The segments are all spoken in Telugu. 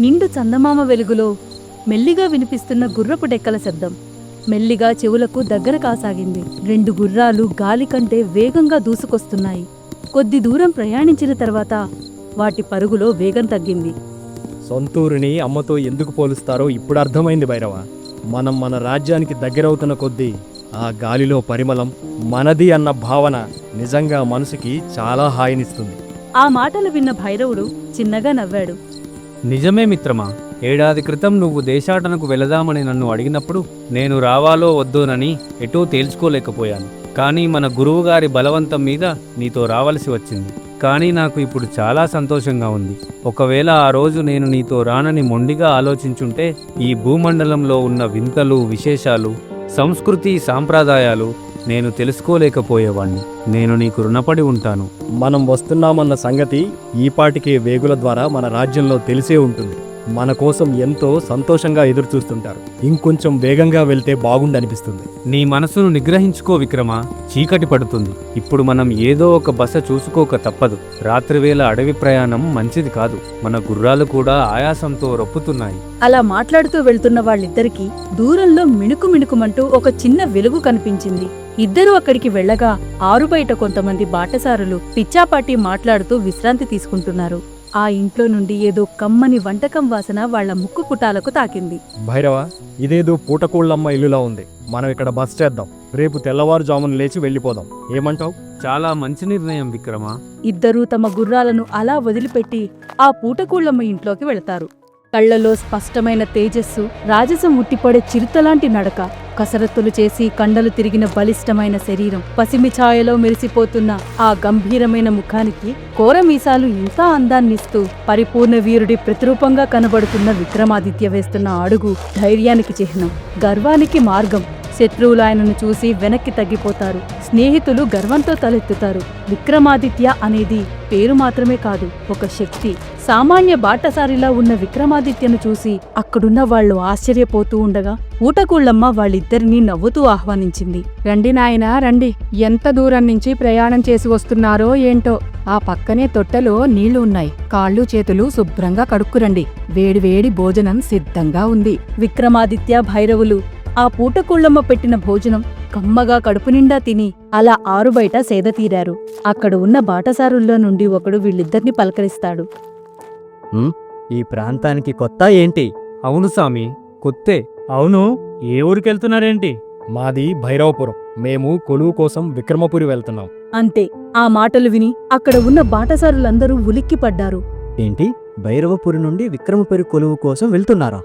నిండు చందమామ వెలుగులో మెల్లిగా వినిపిస్తున్న గుర్రపు డెక్కల శబ్దం. మెల్లిగా చెవులకు దగ్గర కాసాగింది. రెండు గుర్రాలు గాలి కంటే వేగంగా దూసుకొస్తున్నాయి. కొద్ది దూరం ప్రయాణించిన తర్వాత వాటి పరుగులో వేగం తగ్గింది. సొంతూరుని అమ్మతో ఎందుకు పోలుస్తారో ఇప్పుడు అర్థమైంది భైరవ. మనం మన రాజ్యానికి దగ్గరవుతున్న కొద్దీ ఆ గాలిలో పరిమళం మనది అన్న భావన నిజంగా మనసుకి చాలా హాయినిస్తుంది. ఆ మాటలు విన్న భైరవుడు చిన్నగా నవ్వాడు. నిజమే మిత్రమా ఏడాది క్రితం నువ్వు దేశాటనకు వెళదామని నన్ను అడిగినప్పుడు నేను రావాలో వద్దోనని ఎటూ తేల్చుకోలేకపోయాను. కానీ మన గురువుగారి బలవంతం మీద నీతో రావలసి వచ్చింది. కానీ నాకు ఇప్పుడు చాలా సంతోషంగా ఉంది. ఒకవేళ ఆ రోజు నేను నీతో రానని మొండిగా ఆలోచించుంటే ఈ భూమండలంలో ఉన్న వింతలు విశేషాలు సంస్కృతి సాంప్రదాయాలు నేను తెలుసుకోలేకపోయేవాణ్ణి. నేను నీకు రుణపడి ఉంటాను. మనం వస్తున్నామన్న సంగతి ఈపాటికే వేగుల ద్వారా మన రాజ్యంలో తెలిసే ఉంటుంది. మన కోసం ఎంతో సంతోషంగా ఎదురుచూస్తుంటారు. ఇంకొంచెం వేగంగా వెళ్తే బాగుండనిపిస్తుంది. నీ మనసును నిగ్రహించుకో విక్రమా. చీకటి పడుతుంది. ఇప్పుడు మనం ఏదో ఒక బస చూసుకోక తప్పదు. రాత్రివేళ అడవి ప్రయాణం మంచిది కాదు. మన గుర్రాలు కూడా ఆయాసంతో రొప్పుతున్నాయి. అలా మాట్లాడుతూ వెళ్తున్న వాళ్ళిద్దరికీ దూరంలో మిణుకు మిణుకుమంటూ ఒక చిన్న వెలుగు కనిపించింది. ఇద్దరూ అక్కడికి వెళ్ళగా ఆరుబయట కొంతమంది బాటసారులు పిచ్చాపాటి మాట్లాడుతూ విశ్రాంతి తీసుకుంటున్నారు. ఆ ఇంట్లో నుండి ఏదో కమ్మని వంటకం వాసన వాళ్ళ ముక్కు పుటాలకు తాకింది. భైరవ ఇదేదో పూటకోళ్ళమ్మ ఇల్లులా ఉంది. మనం ఇక్కడ బస్ చేద్దాం. రేపు తెల్లవారుజామున లేచి వెళ్ళిపోదాం. ఏమంటావ్? చాలా మంచి నిర్ణయం విక్రమా. ఇద్దరూ తమ గుర్రాలను అలా వదిలిపెట్టి ఆ పూటకూళ్ళమ్మ ఇంట్లోకి వెళతారు. కళ్ళలో స్పష్టమైన తేజస్సు రాజసం ఉట్టిపడే చిరుతలాంటి నడక కసరత్తులు చేసి కండలు తిరిగిన బలిష్టమైన శరీరం పసిమి ఛాయలో మెరిసిపోతున్న ఆ గంభీరమైన ముఖానికి కోరమీసాలు ఇంకా అందాన్నిస్తూ పరిపూర్ణ వీరుడి ప్రతిరూపంగా కనబడుతున్న విక్రమాదిత్య వేస్తున్న అడుగు ధైర్యానికి చిహ్నం గర్వానికి మార్గం. శత్రువులు ఆయనను చూసి వెనక్కి తగ్గిపోతారు. స్నేహితులు గర్వంతో తలెత్తుతారు. విక్రమాదిత్య అనేది పేరు మాత్రమే కాదు ఒక శక్తి. సామాన్య బాటసారిలా ఉన్న విక్రమాదిత్యను చూసి అక్కడున్న వాళ్ళు ఆశ్చర్యపోతూ ఉండగా ఊటకూళ్ళమ్మ వాళ్ళిద్దరినీ నవ్వుతూ ఆహ్వానించింది. రండి నాయనా రండి. ఎంత దూరం నుంచి ప్రయాణం చేసి వస్తున్నారో ఏంటో. ఆ పక్కనే తొట్టెలో నీళ్ళు ఉన్నాయి. కాళ్ళు చేతులు శుభ్రంగా కడుక్కురండి. వేడివేడి భోజనం సిద్ధంగా ఉంది. విక్రమాదిత్య భైరవులు ఆ పూటకూళ్ళమ్మ పెట్టిన భోజనం కమ్మగా కడుపు నిండా తిని అలా ఆరుబయట సేద తీరారు. అక్కడ ఉన్న బాటసారుల్లో నుండి ఒకడు వీళ్ళిద్దరిని పలకరిస్తాడు. ఈ ప్రాంతానికి కొత్త ఏంటి? అవును సామి కొత్తే. అవును ఏ ఊరికి వెళ్తున్నారేంటి మాది భైరవపురం. మేము కొలువు కోసం విక్రమపురి వెళ్తున్నాం. అంతే ఆ మాటలు విని అక్కడ ఉన్న బాటసారులందరూ ఉలిక్కిపడ్డారు. ఏంటి? భైరవపురి నుండి విక్రమపురి కొలువు కోసం వెళ్తున్నారా?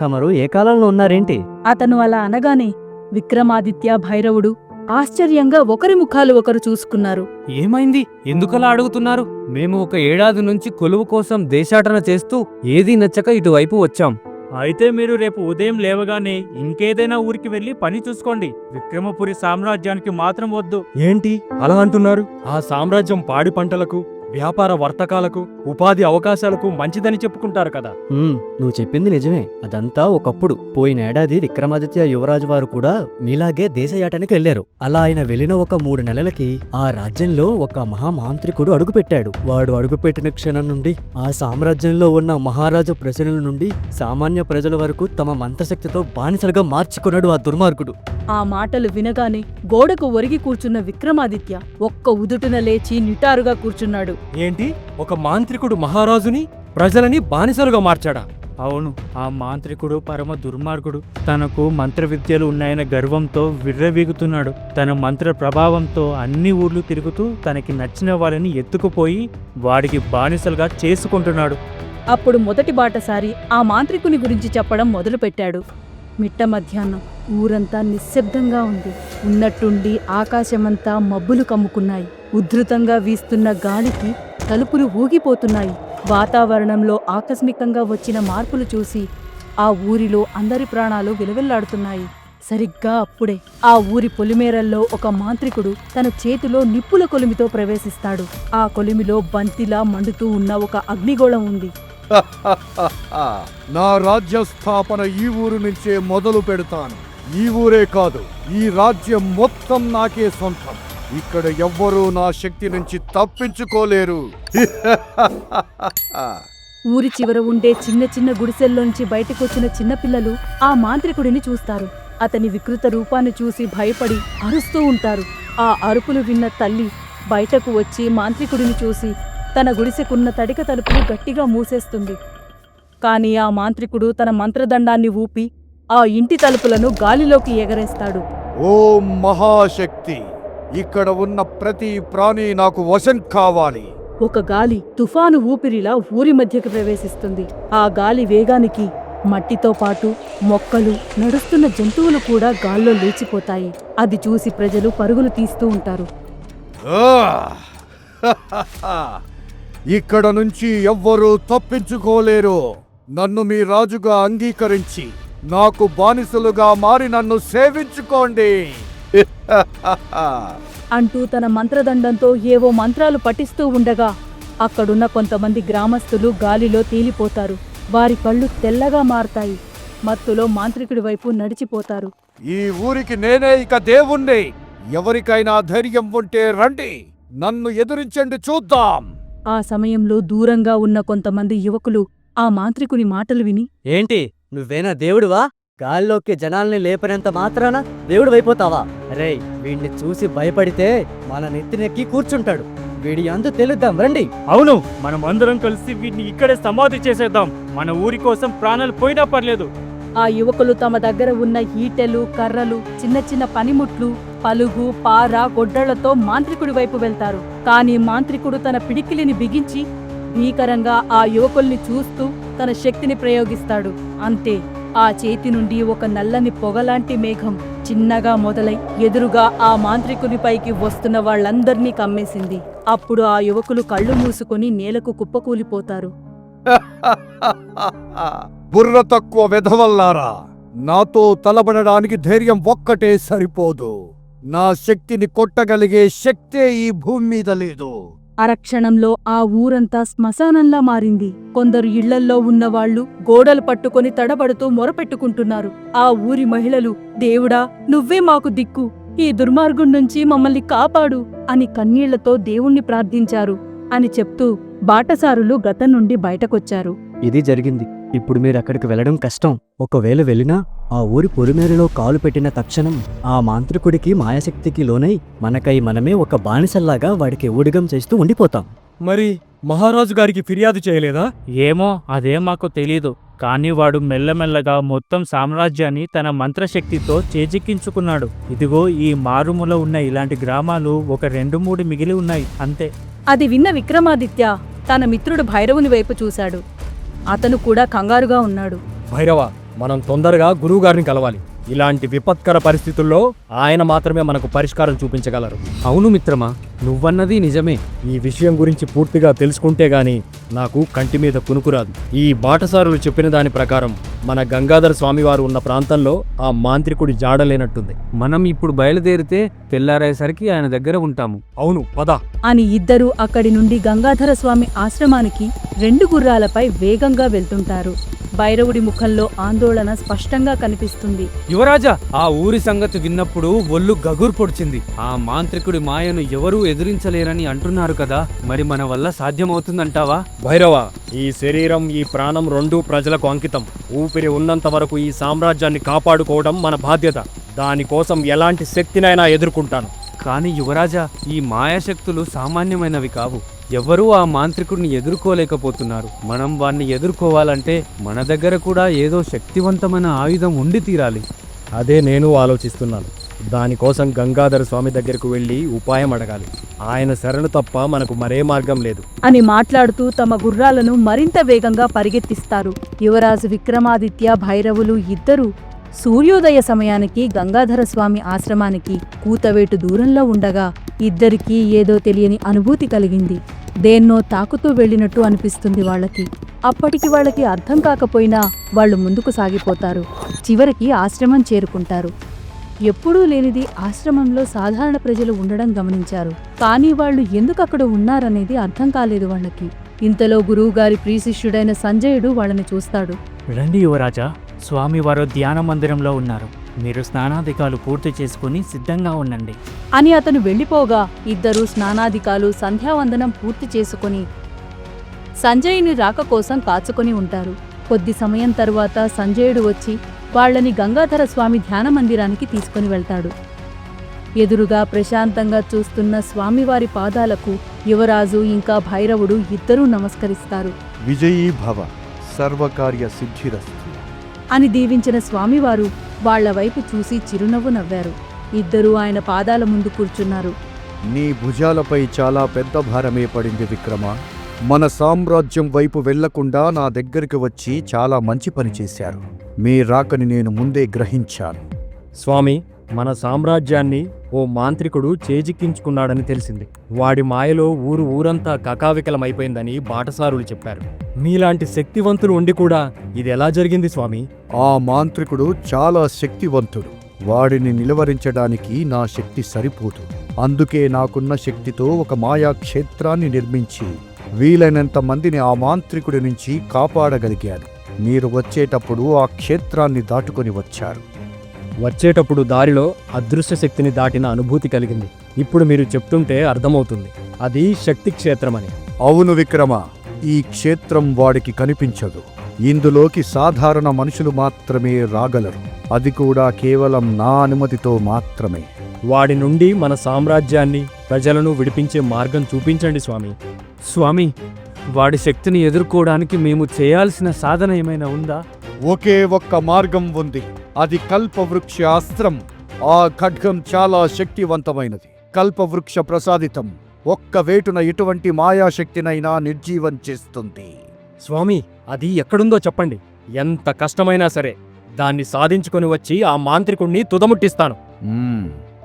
తమరు ఏ కాలంలో ఉన్నారేంటి? అతను అలా అనగానే విక్రమాదిత్య భైరవుడు ఆశ్చర్యంగా ఒకరి ముఖాలు ఒకరు చూసుకున్నారు. ఏమైంది? ఎందుకలా అడుగుతున్నారు? మేము ఒక ఏడాది నుంచి కొలువు కోసం దేశాటన చేస్తూ ఏదీ నచ్చక ఇటువైపు వచ్చాం. అయితే మీరు రేపు ఉదయం లేవగానే ఇంకేదైనా ఊరికి వెళ్ళి పని చూసుకోండి. విక్రమపురి సామ్రాజ్యానికి మాత్రం వద్దు. ఏంటి? అలా అంటున్నారు? ఆ సామ్రాజ్యం పాడి పంటలకు వ్యాపార వర్తకాలకు ఉపాధి అవకాశాలకు మంచిదని చెప్పుకుంటారు కదా. హ్మ్, నువ్వు చెప్పింది నిజమే. అదంతా ఒకప్పుడు పోయిన ఏడాది విక్రమాదిత్య యువరాజు వారు కూడా మీలాగే దేశయాటానికి వెళ్ళారు అలా ఆయన వెళ్ళిన ఒక మూడు నెలలకి ఆ రాజ్యంలో ఒక మహామాంత్రికుడు అడుగుపెట్టాడు. వాడు అడుగుపెట్టిన క్షణం నుండి ఆ సామ్రాజ్యంలో ఉన్న మహారాజు ప్రజల నుండి సామాన్య ప్రజల వరకు తమ మంత్రశక్తితో బానిసలుగా మార్చుకున్నాడు ఆ దుర్మార్గుడు. ఆ మాటలు వినగానే గోడకు ఒరిగి కూర్చున్న విక్రమాదిత్య ఒక్క ఉదుటున లేచి నిటారుగా కూర్చున్నాడు. ఏంటి? ఒక మాంత్రికుడు మహారాజుని ప్రజలని బానిసలుగా మార్చాడా? అవును ఆ మాంత్రికుడు పరమ దుర్మార్గుడు. తనకు మంత్ర విద్యలు ఉన్నాయన్న గర్వంతో విర్రవీగుతున్నాడు. తన మంత్ర ప్రభావంతో అన్ని ఊర్లు తిరుగుతూ తనకి నచ్చిన వాళ్ళని ఎత్తుకుపోయి వాడికి బానిసలుగా చేసుకుంటున్నాడు. అప్పుడు మొదటి బాటసారి ఆ మాంత్రికుని గురించి చెప్పడం మొదలుపెట్టాడు. మిట్ట మధ్యాహ్నం ఊరంతా నిశ్శబ్దంగా ఉంది. ఉన్నట్టుండి ఆకాశమంతా మబ్బులు కమ్ముకున్నాయి. ఉధృతంగా వీస్తున్న గాలికి తలుపులు ఊగిపోతున్నాయి. వాతావరణంలో ఆకస్మికంగా వచ్చిన మార్పులు చూసి ఆ ఊరిలో అందరి ప్రాణాలు విలవిల్లాడుతున్నాయి. సరిగ్గా అప్పుడే ఆ ఊరి పొలిమేరల్లో ఒక మాంత్రికుడు తన చేతిలో నిప్పుల కొలిమితో ప్రవేశిస్తాడు. ఆ కొలిమిలో బంతిలా మండుతూ ఉన్న ఒక అగ్నిగోళం ఉంది. నా రాజ్య స్థాపన ఈ ఊరు నుంచే మొదలు పెడతాను. ఈ ఊరే కాదు ఈ రాజ్యం మొత్తం నాకే సొంతం. ఇక్కడ ఎవ్వరూ నా శక్తి నుంచి తప్పించుకోలేరు. ఊరి చివర ఉండే చిన్న చిన్న గుడిసెల్లోంచి బయటకొచ్చిన చిన్నపిల్లలు ఆ మాంత్రికుడిని చూస్తారు. అతని వికృత రూపాన్ని చూసి భయపడి అరుస్తూ ఉంటారు. ఆ అరుపులు విన్న తల్లి బయటకు వచ్చి మాంత్రికుడిని చూసి తన గుడిసెకున్న తడిక తలుపులు గట్టిగా మూసేస్తుంది. కాని ఆ మాంత్రికుడు తన మంత్రదండాన్ని ఊపి ఆ ఇంటి తలుపులను గాలిలోకి ఎగరేస్తాడు. ఓం మహాశక్తి! ఇక్కడ ఉన్న ప్రతి ప్రాణి నాకు వశం కావాలి. ఒక గాలి తుఫాను ఊపిరిలా ఊరి మధ్యకు ప్రవేశిస్తుంది. ఆ గాలి వేగానికి మట్టితో పాటు మొక్కలు నడుస్తున్న జంతువులు కూడా గాల్లో లేచిపోతాయి. అది చూసి ప్రజలు పరుగులు తీస్తూ ఉంటారు! ఇక్కడ నుంచి ఎవ్వరూ తప్పించుకోలేరు. నన్ను మీ రాజుగా అంగీకరించి నాకు బానిసలుగా మారి నన్ను సేవించుకోండి. అంటూ తన మంత్రదండంతో ఏవో మంత్రాలు పఠిస్తూ ఉండగా అక్కడున్న కొంతమంది గ్రామస్తులు గాలిలో తేలిపోతారు. వారి కళ్ళు తెల్లగా మారతాయి. మత్తులో మాంత్రికుడి వైపు నడిచిపోతారు. ఈ ఊరికి నేనే ఇక దేవుణ్ణి. ఎవరికైనా ధైర్యం ఉంటే రండి. నన్ను ఎదిరించండి చూద్దాం. ఆ సమయంలో దూరంగా ఉన్న కొంతమంది యువకులు ఆ మాంత్రికుని మాటలు విని ఏంటి నువ్వేనా దేవుడువా? గాల్లోకి జనాల్ని లేపనంత మాత్రాన దేవుడు అయిపోతావా రే వీడిని చూసి భయపడితే మన నెత్తినెక్కి కూర్చుంటాడు. వీడి అందు తెలుద్దాం రండి. అవును మనం అందరం కలిసి వీటిని ఇక్కడే సమాధి చేసేద్దాం. మన ఊరి కోసం ప్రాణాలు పోయినా పర్లేదు. ఆ యువకులు తమ దగ్గర ఉన్న ఈటెలు కర్రలు చిన్న చిన్న పనిముట్లు పలుగు పార గొడ్డళ్ళతో మాంత్రికుడి వైపు వెళ్తారు. కానీ మాంత్రికుడు తన పిడికిలిని బిగించి భీకరంగా ఆ యువకుల్ని చూస్తూ తన శక్తిని ప్రయోగిస్తాడు. అంతే ఆ చేతి నుండి ఒక నల్లని పొగలాంటి మేఘం చిన్నగా మొదలై ఎదురుగా ఆ మాంత్రికుని పైకి వస్తున్న వాళ్ళందర్నీ కమ్మేసింది. అప్పుడు ఆ యువకులు కళ్ళు మూసుకొని నేలకు కుప్పకూలిపోతారు. బుర్ర తక్కువ వెధవల్లారా నాతో తలబడడానికి ధైర్యం ఒక్కటే సరిపోదు. నా శక్తిని కొట్టగలిగే శక్తే ఈ భూమి మీద లేదు. అరక్షణంలో ఆ ఊరంతా శ్మశానంలా మారింది. కొందరు ఇళ్ళల్లో ఉన్నవాళ్ళు గోడలు పట్టుకొని తడబడుతూ మొరపెట్టుకుంటున్నారు. ఆ ఊరి మహిళలు దేవుడా నువ్వే మాకు దిక్కు. ఈ దుర్మార్గం నుంచి మమ్మల్ని కాపాడు అని కన్నీళ్ళతో దేవుణ్ణి ప్రార్థించారు అని చెప్తూ బాటసారులు గతం నుండి బయటకొచ్చారు. ఇది జరిగింది. ఇప్పుడు మీరు అక్కడికి వెళ్ళడం కష్టం. ఒకవేళ వెళ్ళినా ఆ ఊరి పొలిమేరలో కాలు పెట్టిన తక్షణం ఆ మాంత్రికుడికి మాయాశక్తికి లోనై మనకై మనమే ఒక బానిసల్లాగా వాడికి ఊడిగం చేస్తూ ఉండిపోతాం. మరి మహారాజు గారికి ఫిర్యాదు చేయలేదా? ఏమో అదేం మాకు తెలీదు. కానీ వాడు మెల్లమెల్లగా మొత్తం సామ్రాజ్యాన్ని తన మంత్రశక్తితో చేజిక్కించుకున్నాడు. ఇదిగో ఈ మారుమూల ఉన్న ఇలాంటి గ్రామాలు ఒక రెండు మూడు మిగిలి ఉన్నాయి. అంతే. అది విన్న విక్రమాదిత్య తన మిత్రుడు భైరవుని వైపు చూశాడు. అతను కూడా కంగారుగా ఉన్నాడు. భైరవ మనం తొందరగా గురువుగారిని కలవాలి. ఇలాంటి విపత్కర పరిస్థితుల్లో ఆయన మాత్రమే మనకు పరిష్కారం చూపించగలరు. అవును మిత్రమా నువ్వన్నది నిజమే. ఈ విషయం గురించి పూర్తిగా తెలుసుకుంటే గాని నాకు కంటి మీద కునుకురాదు ఈ బాటసారులు చెప్పిన దాని ప్రకారం మన గంగాధర స్వామివారు ఉన్న ప్రాంతంలో ఆ మాంత్రికుడి జాడలేనట్టుంది మనం ఇప్పుడు బయలుదేరితే తెల్లారేసరికి ఆయన దగ్గర ఉంటాము. అవును పద. అని ఇద్దరూ అక్కడి నుండి గంగాధర స్వామి ఆశ్రమానికి రెండు గుర్రాలపై వేగంగా వెళ్తుంటారు. భైరవుడి ముఖంలో ఆందోళన స్పష్టంగా కనిపిస్తుంది. యువరాజా ఆ ఊరి సంగతి విన్నప్పుడు ఒళ్ళు గగురు పొడిచింది. ఆ మాంత్రికుడి మాయను ఎవరూ ఎదిరించలేరని అంటున్నారు కదా మరి మన వల్ల సాధ్యమవుతుందంటావా? భైరవ ఈ శరీరం ఈ ప్రాణం రెండూ ప్రజలకు అంకితం. ఊపిరి ఉన్నంత వరకు ఈ సామ్రాజ్యాన్ని కాపాడుకోవడం మన బాధ్యత. దానికోసం ఎలాంటి శక్తినైనా ఎదుర్కొంటాను. కానీ యువరాజా ఈ మాయాశక్తులు సామాన్యమైనవి కావు. ఎవరూ ఆ మాంత్రికుడిని ఎదుర్కోలేకపోతున్నారు. మనం వాణ్ణి ఎదుర్కోవాలంటే మన దగ్గర కూడా ఏదో శక్తివంతమైన ఆయుధం ఉండి తీరాలి. అదే నేను ఆలోచిస్తున్నాను. దానికోసం గంగాధర స్వామి దగ్గరకు వెళ్ళి ఉపాయం అడగాలి. ఆయన శరణు తప్ప మనకు మరే మార్గం లేదు. అని మాట్లాడుతూ తమ గుర్రాలను మరింత వేగంగా పరిగెత్తిస్తారు. యువరాజు విక్రమాదిత్య భైరవులు ఇద్దరూ సూర్యోదయ సమయానికి గంగాధర స్వామి ఆశ్రమానికి కూతవేటు దూరంలో ఉండగా ఇద్దరికీ ఏదో తెలియని అనుభూతి కలిగింది. దేన్నో తాకుతూ వెళ్ళినట్టు అనిపిస్తుంది వాళ్ళకి. అప్పటికి వాళ్ళకి అర్థం కాకపోయినా వాళ్ళు ముందుకు సాగిపోతారు. చివరికి ఆశ్రమం చేరుకుంటారు. ఎప్పుడూ లేనిది ఆశ్రమంలో సాధారణ ప్రజలు ఉండడం గమనించారు. కానీ వాళ్ళు ఎందుకు అక్కడ ఉన్నారనేది అర్థం కాలేదు వాళ్ళకి. ఇంతలో గురువుగారి ప్రీశిష్యుడైన సంజయుడు వాళ్ళని చూస్తాడు. రండి యువరాజా స్వామివారు ధ్యాన మందిరంలో ఉన్నారు. మీరు స్నానాధికాలు పూర్తి చేసుకుని సిద్ధంగా ఉండండి. అని అతను వెళ్ళిపోగా ఇద్దరూ స్నానాధికాలు సంధ్యావందనం పూర్తి చేసుకొని సంజయుని రాక కోసం కాచుకొని ఉంటారు. కొద్ది సమయం తరువాత సంజయుడు వచ్చి వాళ్ళని గంగాధర స్వామి ధ్యాన మందిరానికి తీసుకుని వెళ్తాడు. ఎదురుగా ప్రశాంతంగా చూస్తున్న స్వామివారి పాదాలకు యువరాజు ఇంకా భైరవుడు ఇద్దరూ నమస్కరిస్తారు. విజయీ భవ సర్వకార్య సిద్ధిరస్తు. అని దీవించిన స్వామివారు వాళ్ళ వైపు చూసి చిరునవ్వు నవ్వారు. ఇద్దరూ ఆయన పాదాల ముందు కూర్చున్నారు. నీ భుజాలపై చాలా పెద్ద భారమే పడింది విక్రమ. మన సామ్రాజ్యం వైపు వెళ్ళకుండా నా దగ్గరికి వచ్చి చాలా మంచి పని చేశారు. మీ రాకని నేను ముందే గ్రహించాను. స్వామి మన సామ్రాజ్యాన్ని ఓ మాంత్రికుడు చేజిక్కించుకున్నాడని తెలిసింది. వాడి మాయలో ఊరు ఊరంతా కకావికలమైపోయిందని బాటసారులు చెప్పారు. మీలాంటి శక్తివంతులు ఉండి కూడా ఇది ఎలా జరిగింది స్వామి? ఆ మాంత్రికుడు చాలా శక్తివంతుడు. వాడిని నిలువరించడానికి నా శక్తి సరిపోదు. అందుకే నాకున్న శక్తితో ఒక మాయా క్షేత్రాన్ని నిర్మించి వీలైనంత మందిని ఆ మాంత్రికుడి నుంచి కాపాడగలిగాను. మీరు వచ్చేటప్పుడు ఆ క్షేత్రాన్ని దాటుకొని వచ్చారు. వచ్చేటప్పుడు దారిలో అదృశ్య శక్తిని దాటిన అనుభూతి కలిగింది. ఇప్పుడు మీరు చెప్తుంటే అర్థమవుతుంది. అది శక్తి క్షేత్రమని. అవును విక్రమ ఈ క్షేత్రం వాడికి కనిపించదు. ఇందులోకి సాధారణ మనుషులు మాత్రమే రాగలరు. అది కూడా కేవలం నా అనుమతితో మాత్రమే. వాడి నుండి మన సామ్రాజ్యాన్ని ప్రజలను విడిపించే మార్గం చూపించండి స్వామి. స్వామి వాడి శక్తిని ఎదుర్కోవడానికి మేము చేయాల్సిన సాధన ఏమైనా ఉందా? ఒకే ఒక్క మార్గం ఉంది. అది కల్పవృక్ష అస్త్రం. ఆ ఖడ్గం చాలా శక్తివంతమైనది. కల్పవృక్ష ప్రసాదితం. ఒక్క వేటున ఎటువంటి మాయాశక్తినైనా నిర్జీవం చేస్తుంది. స్వామి అది ఎక్కడుందో చెప్పండి. ఎంత కష్టమైనా సరే దాన్ని సాధించుకొని వచ్చి ఆ మాంత్రికుణ్ణి తుదముట్టిస్తాను.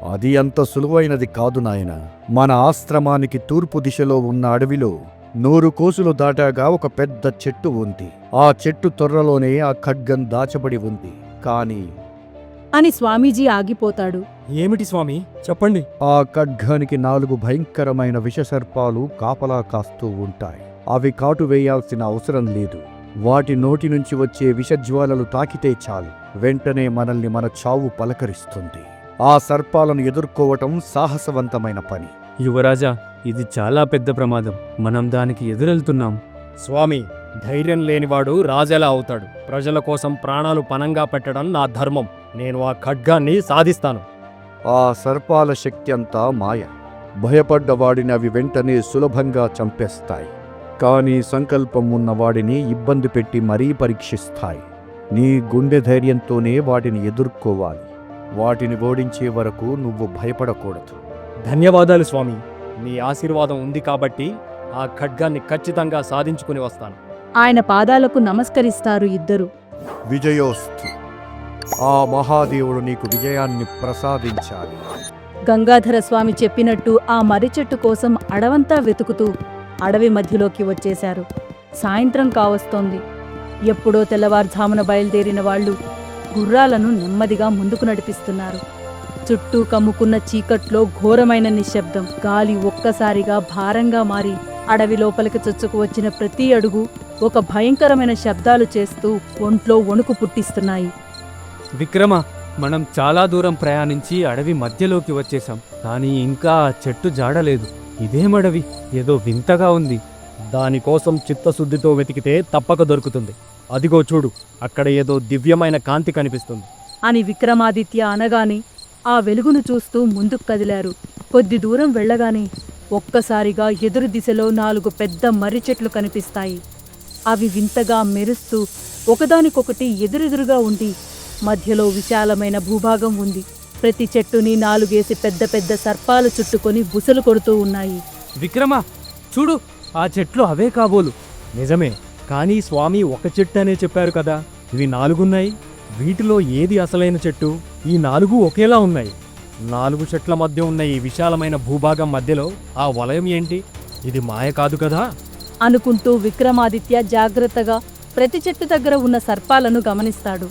అది అంత సులువైనది కాదు నాయన. మన ఆశ్రమానికి తూర్పు దిశలో ఉన్న అడవిలో నూరు కోసులు దాటాగా ఒక పెద్ద చెట్టు ఉంది. ఆ చెట్టు తొర్రలోనే ఆ ఖడ్గం దాచబడి ఉంది. కానీ అని స్వామీజీ ఆగిపోతాడు. ఏమిటి స్వామి? చెప్పండి. ఆ ఖడ్గానికి నాలుగు భయంకరమైన విషసర్పాలు కాపలా కాస్తూ ఉంటాయి. అవి కాటు వేయాల్సిన అవసరం లేదు. వాటి నోటి నుంచి వచ్చే విషజ్వాలలు తాకితే చాలు. వెంటనే మనల్ని మన చావు పలకరిస్తుంది. ఆ సర్పాలను ఎదుర్కోవటం సాహసవంతమైన పని. యువరాజా ఇది చాలా పెద్ద ప్రమాదం. మనం దానికి ఎదురెళ్తున్నాం. స్వామి ధైర్యం లేనివాడు రాజెలా అవుతాడు. ప్రజల కోసం ప్రాణాలు పనంగా పెట్టడం నా ధర్మం. నేను ఆ ఖడ్గాన్ని సాధిస్తాను. ఆ సర్పాల శక్తి అంతా మాయ. భయపడ్డ వాడిని అవి వెంటనే సులభంగా చంపేస్తాయి. కానీ సంకల్పం ఉన్న వాడిని ఇబ్బంది పెట్టి మరీ పరీక్షిస్తాయి. నీ గుండె ధైర్యంతోనే వాటిని ఎదుర్కోవాలి. వాటిని ఓడించే వరకు నువ్వు భయపడకూడదు. ధన్యవాదాలు స్వామి. మీ ఆశీర్వాదం ఉంది కాబట్టి ఆ ఖడ్గాన్ని ఖచ్చితంగా సాధించుకుని వస్తాను. ఆయన పాదాలకు నమస్కరిస్తారు ఇద్దరు. విజయోస్తు ఆ మహాదేవుడు నీకు విజయాన్ని ప్రసాదించాలి. గంగాధర స్వామి చెప్పినట్టు ఆ మర్రి చెట్టు కోసం అడవంతా వెతుకుతూ అడవి మధ్యలోకి వచ్చేశారు. సాయంత్రం కావస్తోంది. ఎప్పుడో తెల్లవారుజామున బయలుదేరిన వాళ్ళు గుర్రాలను నెమ్మదిగా ముందుకు నడిపిస్తున్నారు. చుట్టూ కమ్ముకున్న చీకట్లో ఘోరమైన నిశ్శబ్దం. గాలి ఒక్కసారిగా భారంగా మారి అడవి లోపలికి చొచ్చుకు వచ్చిన ప్రతి అడుగు ఒక భయంకరమైన శబ్దాలు చేస్తూ ఒంట్లో వణుకు పుట్టిస్తున్నాయి. విక్రమ మనం చాలా దూరం ప్రయాణించి అడవి మధ్యలోకి వచ్చేసాం కానీ ఇంకా ఆ చెట్టు జాడలేదు ఇదేమడవి ఏదో వింతగా ఉంది. దానికోసం చిత్తశుద్ధితో వెతికితే తప్పక దొరుకుతుంది. అదిగో చూడు అక్కడ ఏదో దివ్యమైన కాంతి కనిపిస్తుంది. అని విక్రమాదిత్య అనగానే ఆ వెలుగును చూస్తూ ముందుకు కదిలారు. కొద్ది దూరం వెళ్ళగానే ఒక్కసారిగా ఎదురు దిశలో నాలుగు పెద్ద మర్రి చెట్లు కనిపిస్తాయి. అవి వింతగా మెరుస్తూ ఒకదానికొకటి ఎదురెదురుగా ఉండి మధ్యలో విశాలమైన భూభాగం ఉంది. ప్రతి చెట్టుని నాలుగేసి పెద్ద పెద్ద సర్పాలు చుట్టుకొని బుసలు కొడుతూ ఉన్నాయి. విక్రమ చూడు ఆ చెట్లు అవే కాబోలు. నిజమే కానీ స్వామి ఒక చెట్టు అనే చెప్పారు కదా. ఇవి నాలుగున్నాయి. వీటిలో ఏది అసలైన చెట్టు? ఈ నాలుగు ఒకేలా ఉన్నాయి. నాలుగు చెట్ల మధ్య ఉన్న ఈ విశాలమైన భూభాగం మధ్యలో ఆ వలయం ఏంటి? ఇది మాయ కాదు కదా? అనుకుంటూ విక్రమాదిత్య జాగ్రత్తగా ప్రతి చెట్టు దగ్గర ఉన్న సర్పాలను గమనిస్తాడు.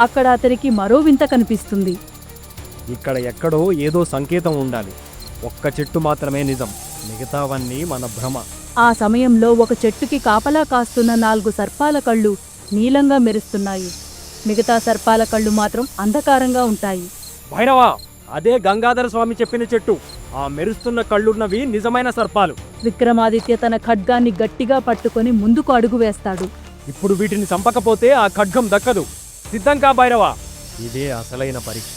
అక్కడ అతనికి మరో వింత కనిపిస్తుంది. ఇక్కడ ఎక్కడో ఏదో సంకేతం ఉండాలి. ఒక్క చెట్టు మాత్రమే నిజం. మిగతావన్నీ మన భ్రమ. ఆ సమయంలో ఒక చెట్టుకి కాపలా కాస్తున్న నాలుగు సర్పాల కళ్ళు నీలంగా మెరుస్తున్నాయి. మిగతా సర్పాల కళ్ళు మాత్రం అంధకారంగా ఉంటాయి. భైరవా! అదే గంగాధర స్వామి చెప్పిన చెట్టు. ఆ మెరుస్తున్న కళ్ళున్నవి నిజమైన సర్పాలు. విక్రమాదిత్య తన ఖడ్గాన్ని గట్టిగా పట్టుకొని ముందుకు అడుగు వేస్తాడు. ఇప్పుడు వీటిని చంపకపోతే ఆ ఖడ్గం దక్కదు. సిద్ధంగా భైరవా? ఇదే అసలైన పరీక్ష.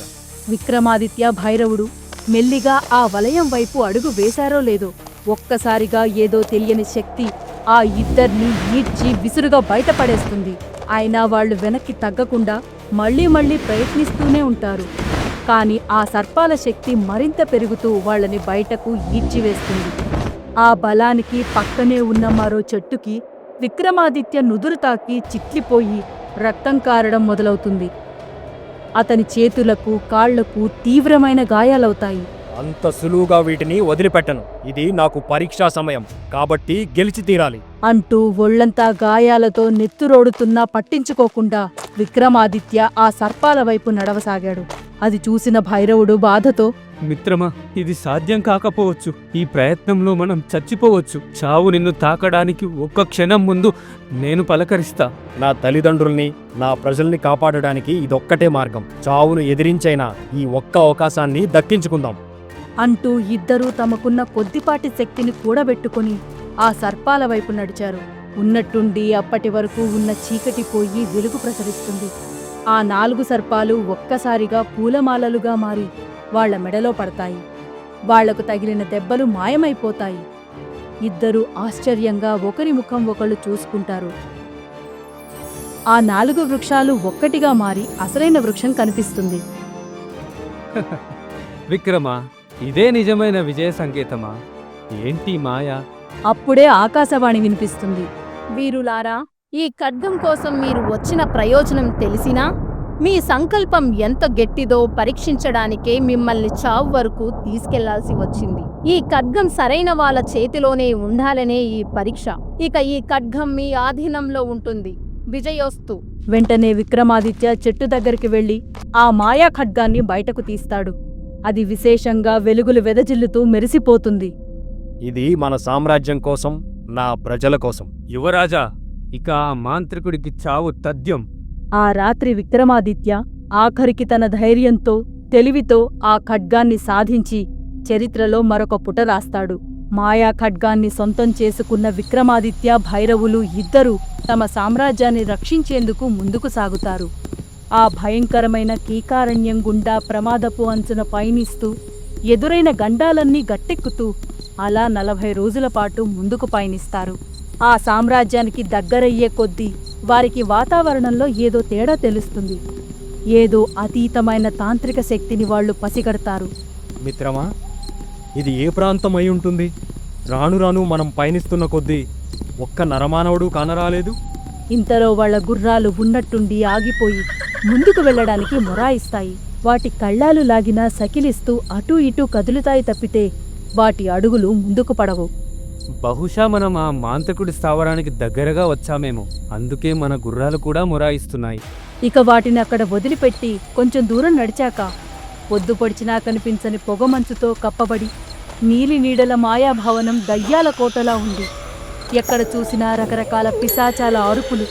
విక్రమాదిత్య భైరవుడు మెల్లిగా ఆ వలయం వైపు అడుగు వేశారో లేదో ఒక్కసారిగా ఏదో తెలియని శక్తి ఆ ఇద్దరిని ఈడ్చి విసురుగా బయటపడేస్తుంది. అయినా వాళ్ళు వెనక్కి తగ్గకుండా మళ్ళీ మళ్ళీ ప్రయత్నిస్తూనే ఉంటారు. కానీ ఆ సర్పాల శక్తి మరింత పెరుగుతూ వాళ్ళని బయటకు ఈడ్చివేస్తుంది. ఆ బలానికి పక్కనే ఉన్న మరో చెట్టుకి విక్రమాదిత్య నుదురు తాకి చిట్లిపోయి రక్తం కారడం మొదలవుతుంది. అతని చేతులకు కాళ్ళకు తీవ్రమైన గాయాలవుతాయి. అంత సులువుగా వీటిని వదిలిపెట్టను. ఇది నాకు పరీక్షా సమయం. కాబట్టి గెలిచి తీరాలి. అంటూ ఒళ్ళంతా గాయాలతో నెత్తురోడుతున్నా పట్టించుకోకుండా విక్రమాదిత్య ఆ సర్పాల వైపు నడవసాగాడు. అది చూసిన భైరవుడు బాధతో మిత్రమా ఇది సాధ్యం కాకపోవచ్చు. ఈ ప్రయత్నంలో మనం చచ్చిపోవచ్చు. చావు నిన్ను తాకడానికి ఒక్క క్షణం ముందు నేను పలకరిస్తా. నా తల్లిదండ్రుల్ని నా ప్రజల్ని కాపాడడానికి ఇదొక్కటే మార్గం. చావును ఎదిరించైనా ఈ ఒక్క అవకాశాన్ని దక్కించుకుందాం. అంటూ ఇద్దరూ తమకున్న కొద్దిపాటి శక్తిని కూడబెట్టుకుని ఆ సర్పాల వైపు నడిచారు. ఉన్నట్టుండి అప్పటి వరకు ఉన్న చీకటి పోయి వెలుగు ప్రసరిస్తుంది. ఆ నాలుగు సర్పాలు ఒక్కసారిగా పూలమాలలుగా మారి వాళ్ళ మెడలో పడతాయి. వాళ్ళకు తగిలిన దెబ్బలు మాయమైపోతాయి. ఇద్దరూ ఆశ్చర్యంగా ఒకరి ముఖం ఒకళ్ళు చూసుకుంటారు. ఆ నాలుగు వృక్షాలు ఒక్కటిగా మారి అసలైన వృక్షం కనిపిస్తుంది. విక్రమ ఇదే నిజమైన విజయ సంకేతమా? ఏంటి మాయా? అప్పుడే ఆకాశవాణి వినిపిస్తుంది. వీరులారా ఈ ఖడ్గం కోసం మీరు వచ్చిన ప్రయోజనం తెలిసినా మీ సంకల్పం ఎంత గట్టిదో పరీక్షించడానికే మిమ్మల్ని చావు వరకు తీసుకెళ్ళాల్సి వచ్చింది. ఈ ఖడ్గం సరైన వాళ్ళ చేతిలోనే ఉండాలనే ఈ పరీక్ష. ఇక ఈ ఖడ్గం మీ ఆధీనంలో ఉంటుంది. విజయోస్తు. వెంటనే విక్రమాదిత్య చెట్టు దగ్గరికి వెళ్ళి ఆ మాయా ఖడ్గాన్ని బయటకు తీస్తాడు. అది విశేషంగా వెలుగులు వెదజిల్లుతూ మెరిసిపోతుంది. ఇది మన సామ్రాజ్యం కోసం నా ప్రజల కోసం. యువరాజా ఇక ఆ మాంత్రికుడికి చావు తథ్యం. ఆ రాత్రి విక్రమాదిత్య ఆఖరికి తన ధైర్యంతో తెలివితో ఆ ఖడ్గాన్ని సాధించి చరిత్రలో మరొక పుట రాస్తాడు. మాయా ఖడ్గాన్ని సొంతం చేసుకున్న విక్రమాదిత్య భైరవులు ఇద్దరూ తమ సామ్రాజ్యాన్ని రక్షించేందుకు ముందుకు సాగుతారు. ఆ భయంకరమైన కీకారణ్యం గుండా ప్రమాదపు అంచున పయనిస్తూ ఎదురైన గండాలన్నీ గట్టెక్కుతూ అలా నలభై రోజుల పాటు ముందుకు పయనిస్తారు. ఆ సామ్రాజ్యానికి దగ్గరయ్యే కొద్దీ వారికి వాతావరణంలో ఏదో తేడా తెలుస్తుంది. ఏదో అతీతమైన తాంత్రిక శక్తిని వాళ్ళు పసిగడతారు. మిత్రమా ఇది ఏ ప్రాంతం అయి ఉంటుంది? రాను రాను మనం పయనిస్తున్న కొద్దీ ఒక్క నరమానవుడు కానరాలేదు? ఇంతలో వాళ్ళ గుర్రాలు ఉన్నట్టుండి ఆగిపోయి ముందుకు వెళ్ళడానికి మొరాయిస్తాయి. వాటి కళ్ళాలు లాగినా సకిలిస్తూ అటూ ఇటూ కదులుతాయి తప్పితే వాటి అడుగులు ముందుకు పడవు. బహుశా మనం ఆ మాంత్రికుడి స్థావరానికి దగ్గరగా వచ్చామేమో. అందుకే మన గుర్రాలు కూడా మొరాయిస్తున్నాయి. ఇక వాటిని అక్కడ వదిలిపెట్టి కొంచెం దూరం నడిచాక పొద్దు పొడిచినా కనిపించని పొగమంచుతో కప్పబడి నీలి నీడల మాయాభవనం దయ్యాల కోటలా ఉంది. ఎక్కడ చూసినా రకరకాల పిశాచాల అరుపులు.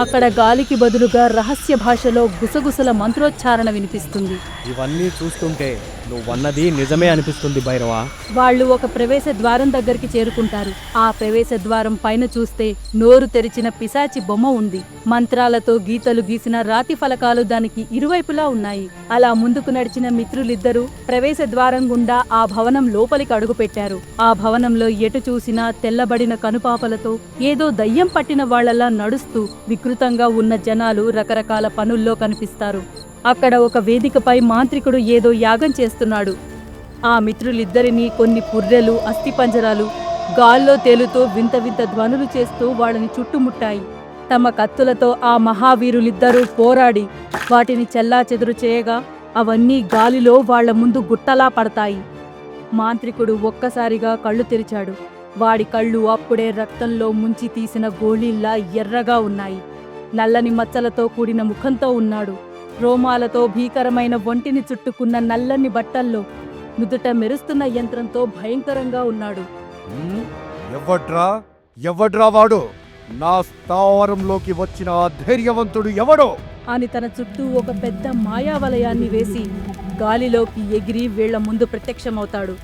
అక్కడ గాలికి బదులుగా రహస్య భాషలో గుసగుసల మంత్రోచ్చారణ వినిపిస్తుంది. ఇవన్నీ చూస్తుంటే నువ్వన్నది నిజమే అనిపిస్తుంది భైరవ. వాళ్ళు ఒక ప్రవేశ ద్వారం దగ్గరికి చేరుకుంటారు. ఆ ప్రవేశ ద్వారం పైన చూస్తే నోరు తెరిచిన పిశాచి బొమ్మ ఉంది. మంత్రాలతో గీతలు గీసిన రాతి ఫలకాలు దానికి ఇరువైపులా ఉన్నాయి. అలా ముందుకు నడిచిన మిత్రులిద్దరూ ప్రవేశ ద్వారం గుండా ఆ భవనం లోపలికి అడుగుపెట్టారు ఆ భవనంలో ఎటు చూసినా తెల్లబడిన కనుపాపలతో ఏదో దయ్యం పట్టిన వాళ్ళలా నడుస్తూ వికృతంగా ఉన్న జనాలు రకరకాల పనుల్లో కనిపిస్తారు. అక్కడ ఒక వేదికపై మాంత్రికుడు ఏదో యాగం చేస్తున్నాడు. ఆ మిత్రులిద్దరినీ కొన్ని పుర్రెలు అస్థిపంజరాలు గాల్లో తేలుతూ వింత వింత ధ్వనులు చేస్తూ వాళ్ళని చుట్టుముట్టాయి. తమ కత్తులతో ఆ మహావీరులిద్దరూ పోరాడి వాటిని చెల్లాచెదురు చేయగా అవన్నీ గాలిలో వాళ్ళ ముందు గుట్టలా పడతాయి. మాంత్రికుడు ఒక్కసారిగా కళ్ళు తెరిచాడు. వాడి కళ్ళు అప్పుడే రక్తంలో ముంచి తీసిన గోళీల్లా ఎర్రగా ఉన్నాయి. నల్లని మచ్చలతో కూడిన ముఖంతో ఉన్నాడు. రోమాలతో భీకరమైన ఒంటిని చుట్టుకున్న నల్లని బట్టల్లో నుదుట మెరుస్తున్న యంత్రంతో భయంకరంగా ఉన్నాడు? ఎవడ్రా? ఎవడ్రా వాడు? నా స్థావరంలోకి వచ్చిన ఆ ధైర్యవంతుడు ఎవడో? అని తన చుట్టూ ఒక పెద్ద మాయావలయాన్ని వేసి గాలిలోకి ఎగిరి వీళ్ళ ముందు ప్రత్యక్షమవుతాడు.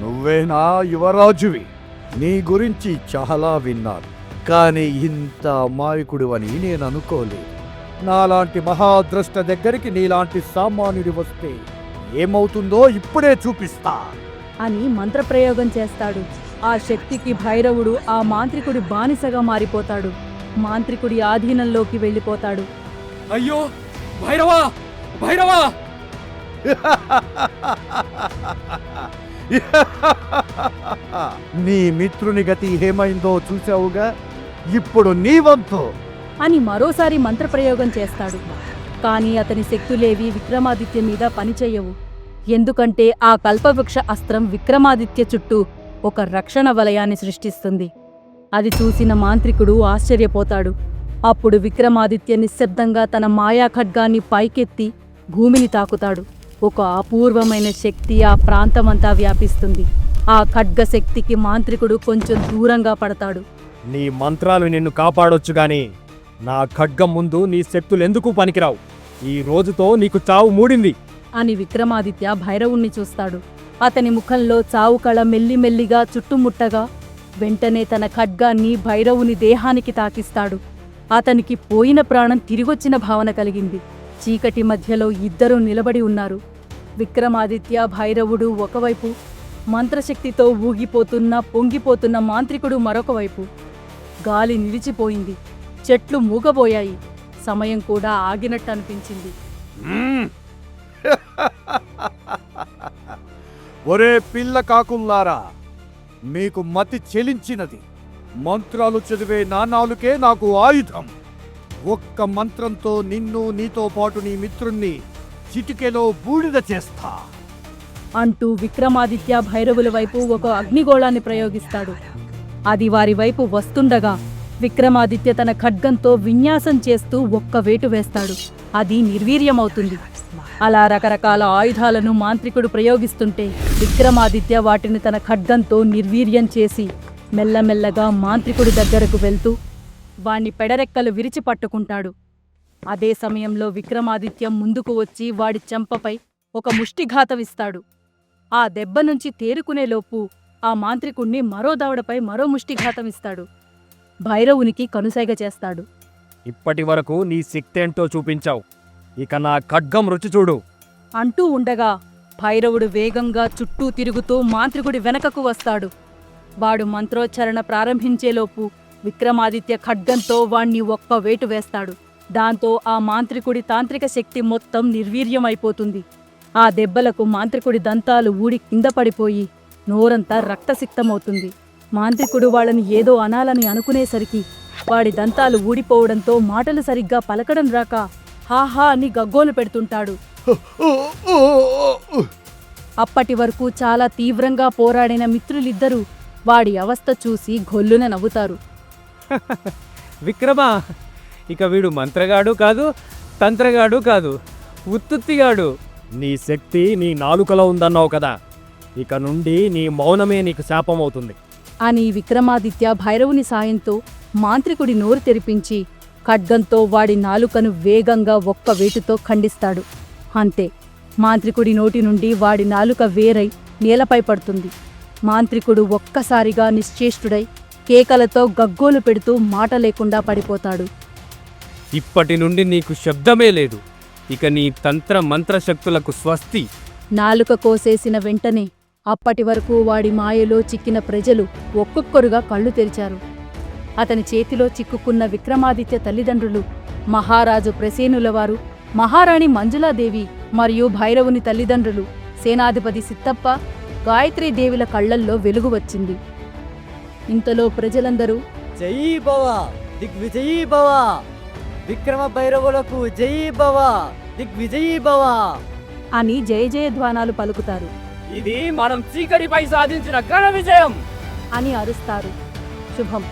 నువ్వేనా యువరాజువి? నీ గురించి చాలా విన్నాను. కానీ ఇంత అమాయకుడు అని నేను అనుకోలేదు. నాలాంటి మహాద్రష్ట దగ్గరికి నీలాంటి సామాన్యుడి వస్తే ఏమవుతుందో ఇప్పుడే చూపిస్తా. అని మంత్రప్రయోగం చేస్తాడు. ఆ శక్తికి భైరవుడు ఆ మాంత్రికుడి బానిసగా మారిపోతాడు. మాంత్రికుడి ఆధీనంలోకి వెళ్ళిపోతాడు. అయ్యో! భైరవా! భైరవా! నీ మిత్రుని గతి ఏమైందో చూసావుగా ఇప్పుడు నీ వంతు! అని మరోసారి మంత్రప్రయోగం చేస్తాడు. కానీ అతని శక్తులేవి విక్రమాదిత్య మీద పనిచేయవు. ఎందుకంటే ఆ కల్పవృక్ష అస్త్రం విక్రమాదిత్య చుట్టూ ఒక రక్షణ వలయాన్ని సృష్టిస్తుంది. అది చూసిన మాంత్రికుడు ఆశ్చర్యపోతాడు. అప్పుడు విక్రమాదిత్య నిశ్శబ్దంగా తన మాయా ఖడ్గాన్ని పైకెత్తి భూమిని తాకుతాడు. ఒక అపూర్వమైన శక్తి ఆ ప్రాంతమంతా వ్యాపిస్తుంది. ఆ ఖడ్గ శక్తికి మాంత్రికుడు కొంచెం దూరంగా పడతాడు. నీ మంత్రాలు నిన్ను కాపాడొచ్చు గాని నా ఖడ్గం ముందు నీ శక్తులెందుకు పనికిరావు? ఈ రోజుతో నీకు చావు మూడింది. అని విక్రమాదిత్య భైరవుణ్ణి చూస్తాడు. అతని ముఖంలో చావు కళ మెల్లిమెల్లిగా చుట్టుముట్టగా వెంటనే తన ఖడ్గాన్ని భైరవుని దేహానికి తాకిస్తాడు. అతనికి పోయిన ప్రాణం తిరిగొచ్చిన భావన కలిగింది. చీకటి మధ్యలో ఇద్దరూ నిలబడి ఉన్నారు. విక్రమాదిత్య భైరవుడు ఒకవైపు మంత్రశక్తితో ఊగిపోతున్న పొంగిపోతున్న మాంత్రికుడు మరొకవైపు. గాలి నిలిచిపోయింది. చెట్లు మూగబోయాయి. సమయం కూడా ఆగినట్టు అనిపించింది ఒరే పిల్ల కాకుల్లారా మీకు మతి చెలించినది. మంత్రాలు చదివే నా నాలుకే నాకు ఆయుధం. ఒక్క మంత్రంతో నిన్ను నీతో పాటు నీ మిత్రుణ్ణి చిటికెలో బూడిద చేస్తా. అంటూ విక్రమాదిత్య భైరవుల వైపు ఒక అగ్నిగోళాన్ని ప్రయోగిస్తాడు. అది వారి వైపు వస్తుండగా విక్రమాదిత్య తన ఖడ్గంతో విన్యాసం చేస్తూ ఒక్క వేటు వేస్తాడు. అది నిర్వీర్యమవుతుంది. అలా రకరకాల ఆయుధాలను మాంత్రికుడు ప్రయోగిస్తుంటే విక్రమాదిత్య వాటిని తన ఖడ్గంతో నిర్వీర్యం చేసి మెల్లమెల్లగా మాంత్రికుడి దగ్గరకు వెళ్తూ వాణ్ణి పెడరెక్కలు విరిచి పట్టుకుంటాడు. అదే సమయంలో విక్రమాదిత్యం ముందుకు వచ్చి వాడి చెంపపై ఒక ముష్టిఘాతవిస్తాడు. ఆ దెబ్బ నుంచి తేరుకునేలోపు ఆ మాంత్రికుణ్ణి మరో దవడపై మరో ముష్టిఘాతమిస్తాడు. భైరవునికి కనుసైగ చేస్తాడు. ఇప్పటి వరకు నీ శక్తేంటో చూపించావు. ఇక నా ఖడ్గం రుచి చూడు. అంటూ ఉండగా భైరవుడు వేగంగా చుట్టూ తిరుగుతూ మాంత్రికుడి వెనకకు వస్తాడు. వాడు మంత్రోచ్చారణ ప్రారంభించేలోపు విక్రమాదిత్య ఖడ్గంతో వాణ్ణి ఒక్క వేటు వేస్తాడు. దాంతో ఆ మాంత్రికుడి తాంత్రిక శక్తి మొత్తం నిర్వీర్యమైపోతుంది. ఆ దెబ్బలకు మాంత్రికుడి దంతాలు ఊడి కింద పడిపోయి నోరంతా రక్తసిక్తమవుతుంది. మాంత్రికుడు వాళ్ళని ఏదో అనాలని అనుకునేసరికి వాడి దంతాలు ఊడిపోవడంతో మాటలు సరిగ్గా పలకడం రాక హాహా అని గగ్గోలు పెడుతుంటాడు. అప్పటి వరకు చాలా తీవ్రంగా పోరాడిన మిత్రులిద్దరూ వాడి అవస్థ చూసి గొల్లున నవ్వుతారు. విక్రమా ఇక వీడు మంత్రగాడు కాదు తంత్రగాడు కాదు ఉత్తుత్తిగాడు. నీ శక్తి నీ నాలుకలో ఉందన్నావు కదా ఇక నుండి నీ మౌనమే నీకు శాపమవుతుంది. అని విక్రమాదిత్య భైరవుని సాయంతో మాంత్రికుడి నోరు తెరిపించి ఖడ్గంతో వాడి నాలుకను వేగంగా ఒక్క వేటుతో ఖండిస్తాడు. అంతే మాంత్రికుడి నోటి నుండి వాడి నాలుక వేరై నేలపై పడుతుంది. మాంత్రికుడు ఒక్కసారిగా నిశ్చేష్టుడై కేకలతో గగ్గోలు పెడుతూ మాట లేకుండా పడిపోతాడు. ఇప్పటి నుండి నీకు శబ్దమే లేదు. ఇక నీ తంత్ర మంత్ర శక్తులకు స్వస్తి. నాలుక కోసేసిన వెంటనే అప్పటి వరకు వాడి మాయలో చిక్కిన ప్రజలు ఒక్కొక్కరుగా కళ్ళు తెరిచారు. అతని చేతిలో చిక్కుకున్న విక్రమాదిత్య తల్లిదండ్రులు మహారాజు ప్రసేనుల వారు మహారాణి మంజులాదేవి మరియు భైరవుని తల్లిదండ్రులు సేనాధిపతి సిత్తప్ప గాయత్రీదేవిల కళ్ళల్లో వెలుగు వచ్చింది. ఇంతలో ప్రజలందరూ జై భవ దిగ్విజయీ భవ విక్రమ భైరవులకు జై భవ దిగ్విజయీ భవ అని జయ జయధ్వానాలు పలుకుతారు. ఇది మనం చీకటిపై సాధించిన ఘన విజయం. అని అరుస్తారు. శుభం.